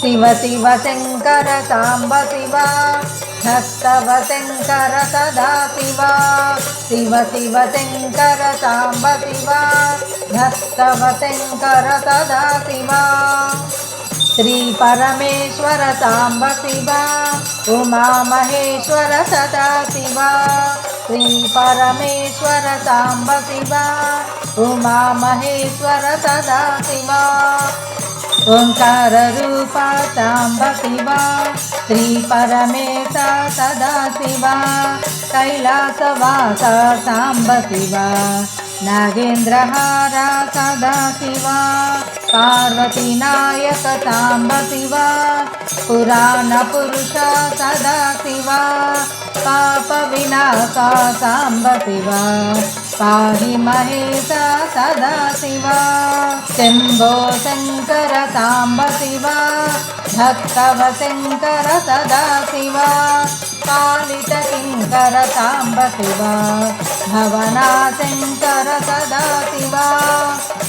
శివ శివ శంకర సాంబ శివ భక్తవ శంకర సదా శివ. శివ శివ శంకర సాంబ శివ భక్తవ శంకర సదా శివ. శ్రీ పరమేశ్వర సాంబ శివ ఉమా మహేశ్వర సదా శివ. శ్రీ పరమేశ్వర సాంబ శివ. ఉమా మహేశ్వర సదా శివ ఓంకార రూప సాంబ శివ శ్రీ పరమేశ సదా శివ కైలాసవాస సాంబ శివ నాగేంద్రహార సదా पाहि महेशा सदा शिवा। शम्भो शङ्कर शङ्करताम्बसि शिवा। भक्तव शङ्कर सदा शिवा। पालित किङ्कर साम्ब शिवा। भवना शङ्कर सदा शिवा।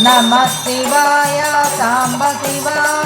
नमः शिवाय ताम्बसि शिवा।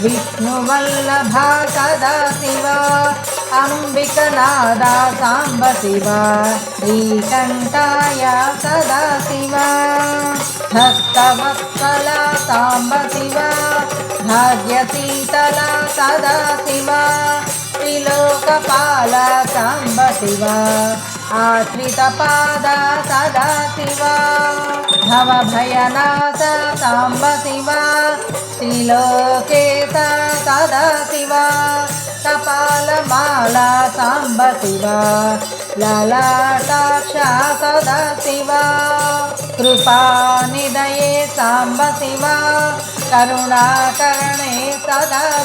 సాంబ శివ వామదేవాయ సదా శివ విరూపాక్షాయ సాంబ శివ శశిశేఖరాయ సదా శివ పినాకపాణి సాంబ శివ శంకరదేవా సదా శివ త్రిశూలపాణి సాంబ శివ విష్ణువల్లభ సదా శివ అంబికనాద సాంబ శివ శ్రీకంఠాయ సదా శివ భక్తవత్సల సాంబ శివ భాగ్యశీతల సదా శివ త్రిలోకపాల సాంబ శివ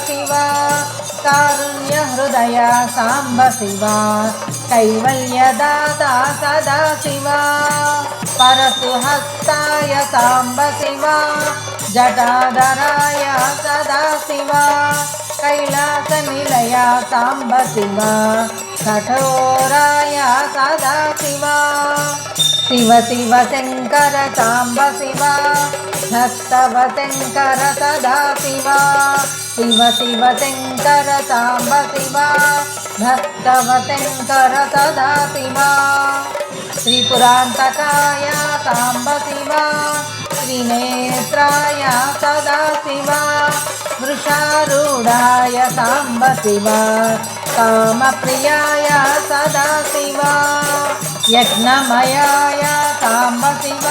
ఆశ్రితపాద సదా శివ భవభయనాశ సాంబ శివ త్రిలోకేశ సదా శివ కపాలమాల సాంబ శివ లలాటాక్ష సదా శివ కృపానిదయే సాంబ శివ కరుణాకరణే సదా శివ కారుణ్య హృదయ సాంబ శివ కైవల్యదాత సదా శివ. పరశుహస్తాయ సాంబ శివ జటాధరాయ సదా శివ కైలాస నిలయ సాంబ శివ. కఠోరాయ సదా శివ శివ శివ శంకర సాంబ శివ భక్తవ శంకర సదా శివ శివ శివ శంకర సాంబ శివ భక్తవ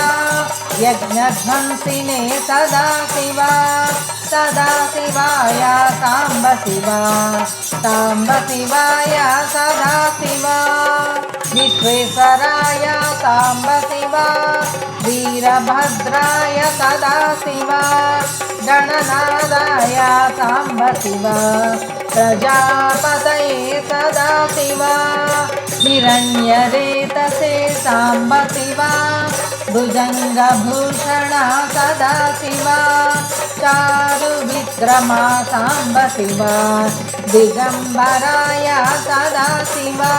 శంకర సదా శివ త్రిపురాంతకాయ సాంబ శివ త్రినేత్రాయ సదా శివ వృషారూఢాయ సాంబ गणनादाय सदासि वा जनदाय साम्बति वा प्रजापदये सदासि वा हिरण्यरेतसे साम्बति वा भुजङ्गभूषण सदा शिवा चारुविक्रमा साम्ब शिवा दिगम्बराय सदा शिवा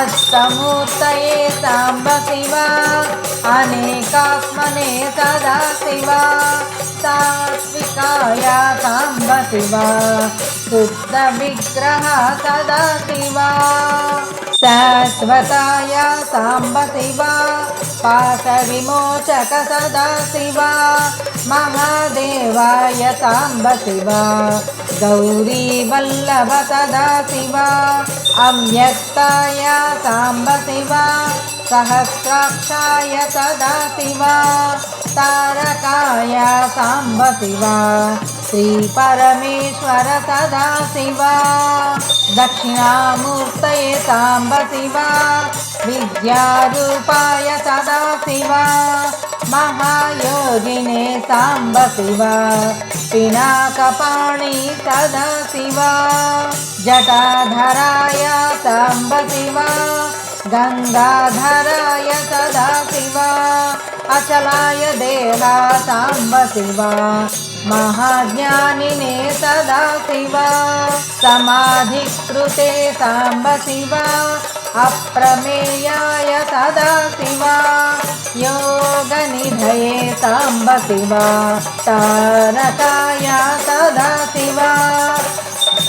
अष्टमूर्तये साम्ब शिवा अनेकात्मने सदा शिवा सात्विकाय साम्ब शिवा शुद्धविग्रह सदा शिवा शाश्वताय साम्बतिवा पाशविमोचक सदासि मम देवाय साम्बसि गौरीवल्लभ सदासिव अम्यक्ताय साम्बसि वा सहस्राक्षाय सदासि वा तारकाय साम्बशिवा श्रीपरमेश्वर सदा शिवा दक्षिणामूर्तये साम्ब शिवा विद्यारूपाय सदा शिवा महायोगिने साम्ब शिवा पिनाकपाणि सदा शिवा जटाधराय साम्ब शिवा गङ्गाधराय सदा शिवा अचलाय देवा साम्ब शिवा महाज्ञानिने सदा शिव समाधिकृते साम्ब शिव अप्रमेयाय सदा शिव योगनिधये साम्ब शिव तारकाय सदा शिव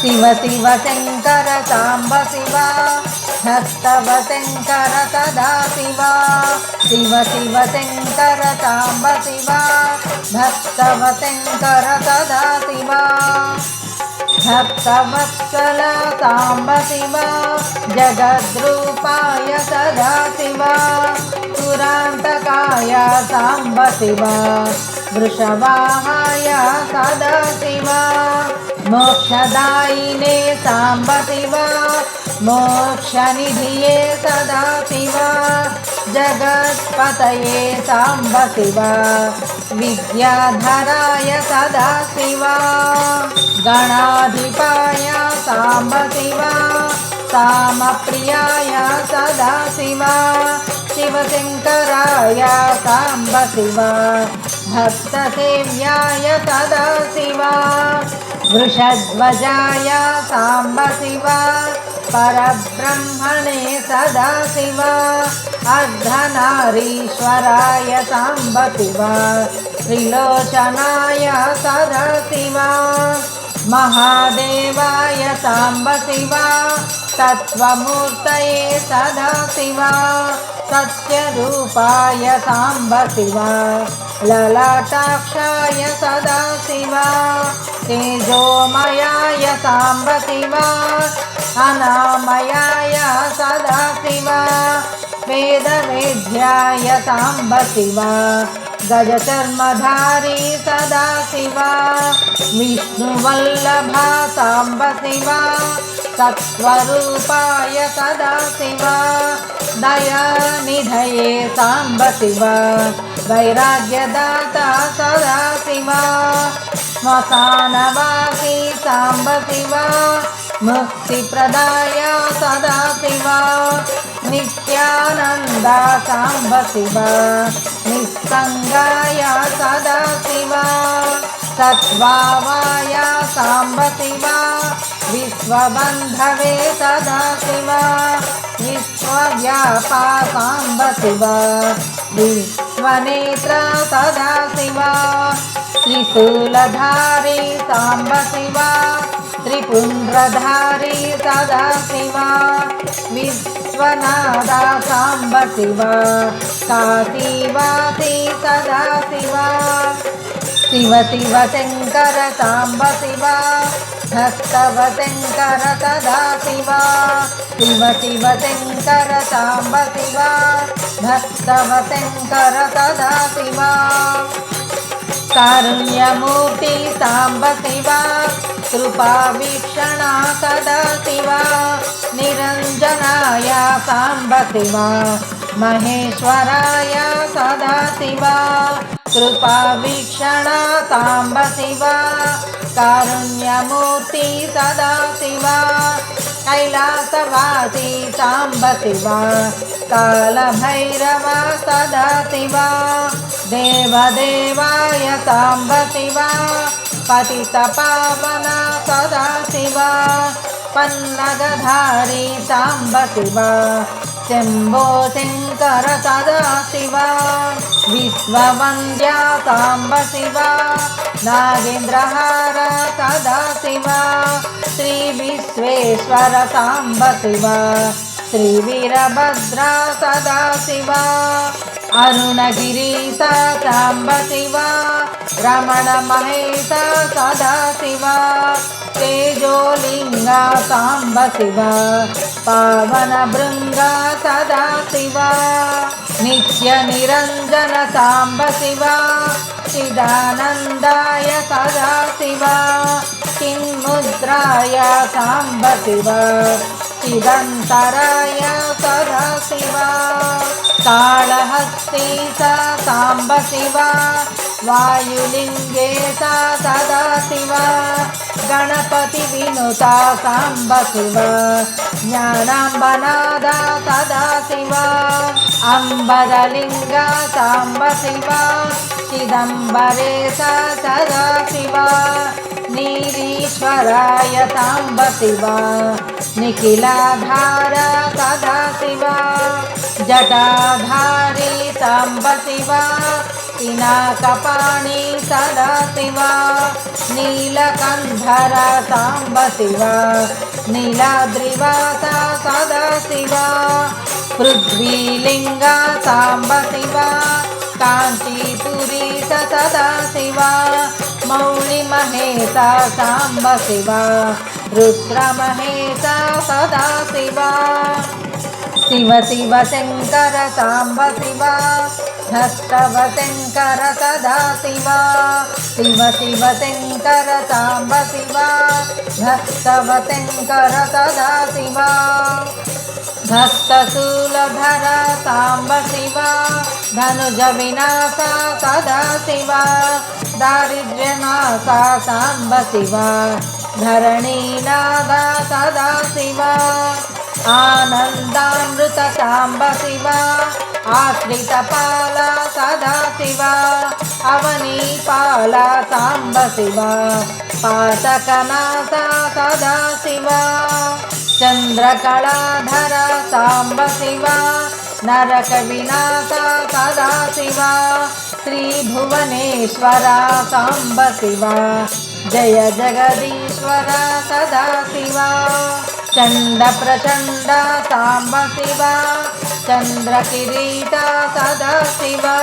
शिव शिव शङ्कर साम्ब शिव हस्तव शङ्कर सदा शिव शिव शिव शङ्कर साम्ब शिव भक्तव शङ्कर सदा शिव भक्तवत्सल साम्ब शिव जगद्रूपाय सदा शिव सुरान्तकाय साम्ब शिव वृषवाहाय सदा शिव मोक्षदायिने साम्ब शिव मोक्षनिधिये सदा शिव जगत्पतये साम्ब शिव विद्याधराय सदा शिव गणाधिपाय साम्ब शिव सामप्रियाय सदा शिव शिवशङ्कराय साम्ब शिव भक्तसेव्याय सदा शिव वृषध्वजाय साम्ब शिव परब्रह्मणे सदा शिव अर्धनारीश्वराय साम्ब शिव त्रिलोचनाय सदा शिव महादेवाय साम्ब शिव तत्त्वमूर्तये सदा शिव सत्यरूपाय साम्ब शिव ललाटाक्षाय सदा शिव तेजोमयाय साम्ब शिव अनामयाय सदा शिव वेदवेद्याय साम्ब शिव गजचर्मधारी सदा शिव विष्णुवल्लभा साम्ब शिव सत्त्वरूपाय सदा शिव दयानिधये साम्ब शिव वैराग्यदाता सदा शिव श्मशानवासी साम्ब शिव मुक्तिप्रदाय सदा शिव। नित्यानन्द साम्ब शिव निस्सङ्गाय सदा शिव। सत्त्वावाय साम्ब शिव विश्वबन्धवे सदा शिव। विश्वव्यापा साम्ब शिव विश्वनेत्र सदा शिव। त्रिशूलधारी साम्ब शिव त्रिपुण्ड्रधारी सदा शिव विश्वनादा साम्ब शिव काशीवासी सदा शिव शिव शिव शङ्कर साम्ब शिव भक्तव शङ्कर सदा शिव शिव शिव शङ्कर साम्ब शिव भक्तव शङ्कर सदा शिव कारुण्यमूर्ति साम्ब शिव कृपावीक्षणा सदा शिव निरञ्जनाया साम्ब महेश्वराय सदा शिव कृपावीक्षणा साम्ब शिव कारुण्यमूर्ति सदा शिव कैलासवासी साम्ब शिव कालभैरव सदा शिव देवदेवाय साम्ब शिव पतितपावन सदा शिव पन्नगधारी साम्ब शिव శంభో శంకర సదాశివ విశ్వవంద్యా సాంబ శివ నాగేంద్రహార సదాశివ శ్రీ విశ్వేశ్వర సాంబ శివ శ్రీ వీరభద్ర సదాశివ అరుణగిరీత సాంబ శివ రమణ మహేత సదాశివ తేజోలింగ సాంబ శివ पावनभृङ्ग सदा शिव नित्यनिरञ्जन साम्ब शिव चिदानन्दाय सदा शिव किन्मुद्राय साम्ब शिव चिदन्तराय सदा शिवा काळहस्ती सा साम्ब शिवा वायुलिङ्गे सा सदा शिवा गणपतिविनुता साम्ब शिवा ज्ञानाम्बनादा सदा शिवा अम्बरलिङ्गा साम्ब शिवा चिदम्बरे सा सदा शिवा नीरीश्वराय साम्ब शिवा निखिलाधार सदा शिवा जटाधारी साम्ब शिवा पिनाकपाणि सदा शिवा नीलकन्धर साम्ब शिवा नीलाद्रिवासा सदा शिवा पृथ्वीलिङ्गा साम्ब शिवा काञ्चीपुरी सदा शिवा मौलिमहेसा साम्ब शिवा रुद्रमहेसा सदा शिवा శివ శివ శంకర సాంబ శివ భక్తవ శంకర సదా శివ శివ శివ శంకర సాంబ శివ భక్తవ శంకర సదా శివ భక్తశూలధర సాంబ శివ ధనుజ వినాశ సదా శివ దారిద్ర్యనాశ సాంబ శివ ధరణీనాథ సదా శివ. आनन्दामृत साम्ब शिवा आश्रितपाला सदा शिवा अवनीपाला साम्ब शिवा पातकनासा सदा शिवा चन्द्रकलाधर साम्ब शिवा नरकविनाशा सदा शिवा श्रीभुवनेश्वरा साम्ब शिवा जय जगदीश्वर सदा शिवा चण्डप्रचण्ड साम्ब शिवा चन्द्रकिरीटा सदा शिवा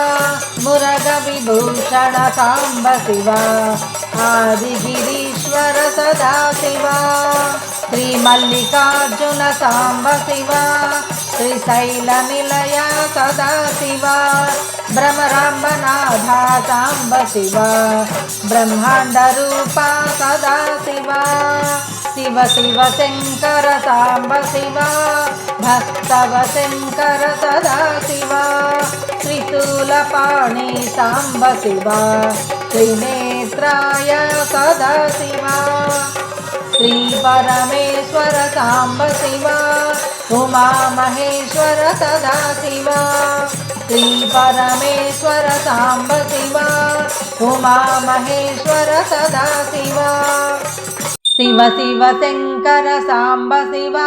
मुरगविभूषण साम्ब शिवा आदिगिरीश्वर सदा शिवा శ్రీ మల్లికార్జున సాంబ శివ శ్రీశైల నిలయ సదాశివ భ్రమరాంబనాథ సాంబ శివ బ్రహ్మాండ రూప సదాశివ శివ శివ శంకర సాంబ శివ భక్తవ శంకర సదాశివ త్రిశూలపాణి సాంబ శివ త్రినేత్రాయ సదాశివ. శ్రీ పరమేశ్వర సాంబ శివ ఉమా మహేశ్వర సదా శివ శ్రీ పరమేశ్వర సాంబ శివ ఉమా మహేశ్వర సదా శివ శివ శివ శంకర సాంబ శివ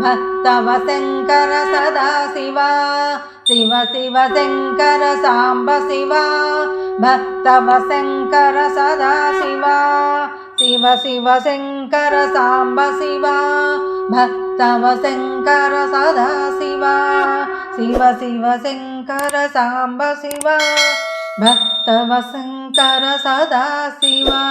భక్తవ శంకర సదా శివ శివ శివ శంకర సాంబ శివ భక్తవ శంకర సదా शिव शिव शङ्कर साम्ब शिवा भक्तव शङ्कर सदा शिवा शिव शिव शङ्कर साम्ब शिवा भक्तव शङ्कर सदा शिवा